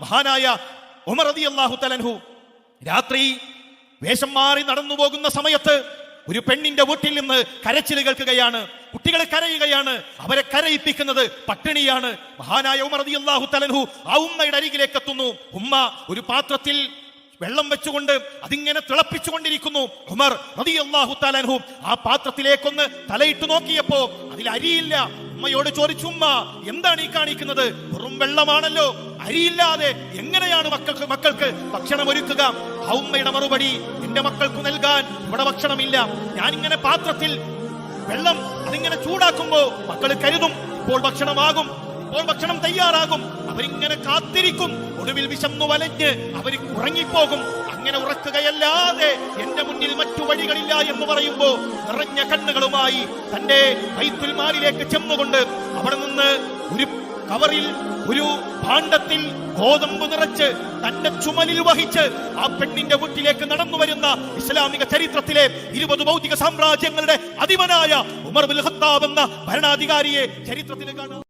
മഹാനായ ഉമർ അതി അള്ളാഹു തലൻഹു രാത്രി വേഷം മാറി നടന്നു പോകുന്ന സമയത്ത് ഒരു പെണ്ണിന്റെ വീട്ടിൽ നിന്ന് കരച്ചിൽ കേൾക്കുകയാണ്. കുട്ടികൾ കരയുകയാണ്. അവരെ കരയിപ്പിക്കുന്നത് പട്ടിണിയാണ്. മഹാനായ ഉമർ അതി അള്ളാഹു തലൻഹു ആ ഉമ്മയുടെ അരികിലേക്ക് എത്തുന്നു. ഉമ്മ ഒരു പാത്രത്തിൽ വെള്ളം വെച്ചുകൊണ്ട് അതിങ്ങനെ തിളപ്പിച്ചുകൊണ്ടിരിക്കുന്നു. ഉമർ അള്ളാഹു തലൻഹു ആ പാത്രത്തിലേക്കൊന്ന് തലയിട്ട് നോക്കിയപ്പോ അതിൽ അരിയില്ല. ഉമ്മയോട് ചോദിച്ചു ഉമ്മ എന്താണ് ഈ കാണിക്കുന്നത്? വെറും വെള്ളമാണല്ലോ. അരിയില്ലാതെ എങ്ങനെയാണ് മക്കൾക്ക് മക്കൾക്ക് ഭക്ഷണം ഒരുക്കുക? ആ മറുപടി എന്റെ മക്കൾക്ക് നൽകാൻ ഇവിടെ ഭക്ഷണമില്ല. ഞാൻ ഇങ്ങനെ പാത്രത്തിൽ വെള്ളം അതിങ്ങനെ ചൂടാക്കുമ്പോ മക്കൾ കരുതും ഇപ്പോൾ ഭക്ഷണമാകും ഇപ്പോൾ ഭക്ഷണം തയ്യാറാകും. അവരിങ്ങനെ കാത്തിരിക്കും. ഒടുവിൽ വിശന്നു വലഞ്ഞ് അവർ ഉറങ്ങിപ്പോകും. അങ്ങനെ ഉറക്കുകയല്ലാതെ എന്റെ മുന്നിൽ മറ്റു വഴികളില്ല എന്ന് പറയുമ്പോ നിറഞ്ഞ കണ്ണുകളുമായി തന്റെ വൈത്തുൽ മാലിലേക്ക് ചെന്നുകൊണ്ട് അവിടെ നിന്ന് ഒരു കവറിൽ ഒരു ഭാണ്ഡത്തിൽ ഗോതമ്പ് നിറച്ച് തന്റെ ചുമലിൽ വഹിച്ച് ആ പെണ്ണിന്റെ വീട്ടിലേക്ക് നടന്നു വരുന്ന ഇസ്ലാമിക ചരിത്രത്തിലെ ഇരുപത് ഭൗതിക സാമ്രാജ്യങ്ങളുടെ അധിപനായ ഉമർ ബിൽ ഖത്താബ് എന്ന ഭരണാധികാരിയെ ചരിത്രത്തിൽ കാണാം.